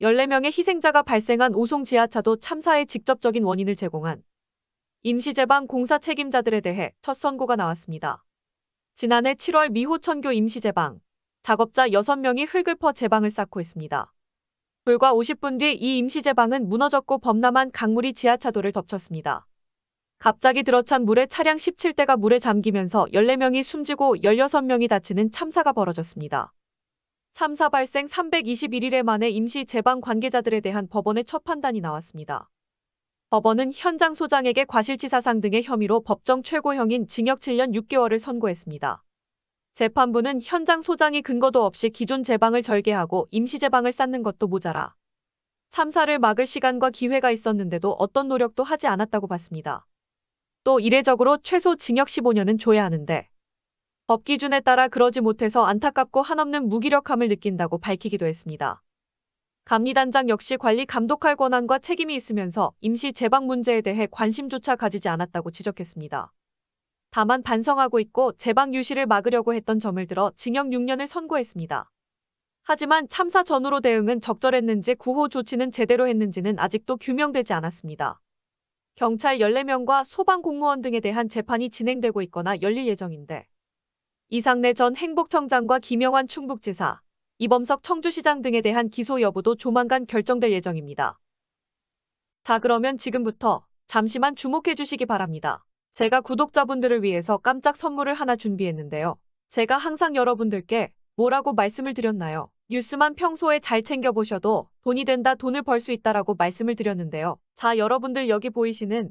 14명의 희생자가 발생한 오송 지하차도 참사의 직접적인 원인을 제공한 임시제방 공사 책임자들에 대해 첫 선고가 나왔습니다. 지난해 7월 미호천교 임시제방 작업자 6명이 흙을 퍼 제방을 쌓고 있습니다. 불과 50분 뒤 이 임시제방은 무너졌고 범람한 강물이 지하차도를 덮쳤습니다. 갑자기 들어찬 물에 차량 17대가 물에 잠기면서 14명이 숨지고 16명이 다치는 참사가 벌어졌습니다. 참사 발생 321일 만에 임시 제방 관계자들에 대한 법원의 첫 판단이 나왔습니다. 법원은 현장 소장에게 과실치사상 등의 혐의로 법정 최고형인 징역 7년 6개월을 선고했습니다. 재판부는 현장 소장이 근거도 없이 기존 제방을 절개하고 임시 제방을 쌓는 것도 모자라 참사를 막을 시간과 기회가 있었는데도 어떤 노력도 하지 않았다고 봤습니다. 또 이례적으로 최소 징역 15년은 줘야 하는데 법 기준에 따라 그러지 못해서 안타깝고 한없는 무기력함을 느낀다고 밝히기도 했습니다. 감리단장 역시 관리 감독할 권한과 책임이 있으면서 임시 제방 문제에 대해 관심조차 가지지 않았다고 지적했습니다. 다만 반성하고 있고 제방 유실을 막으려고 했던 점을 들어 징역 6년을 선고했습니다. 하지만 참사 전후로 대응은 적절했는지 구호 조치는 제대로 했는지는 아직도 규명되지 않았습니다. 경찰 14명과 소방 공무원 등에 대한 재판이 진행되고 있거나 열릴 예정인데 이상래 전 행복청장과 김영환 충북지사, 이범석 청주시장 등에 대한 기소 여부도 조만간 결정될 예정입니다. 자, 그러면 지금부터 잠시만 주목해 주시기 바랍니다. 제가 구독자분들을 위해서 깜짝 선물을 하나 준비했는데요. 제가 항상 여러분들께 뭐라고 말씀을 드렸나요? 뉴스만 평소에 잘 챙겨보셔도 돈이 된다, 돈을 벌 수 있다라고 말씀을 드렸는데요. 자, 여러분들 여기 보이시는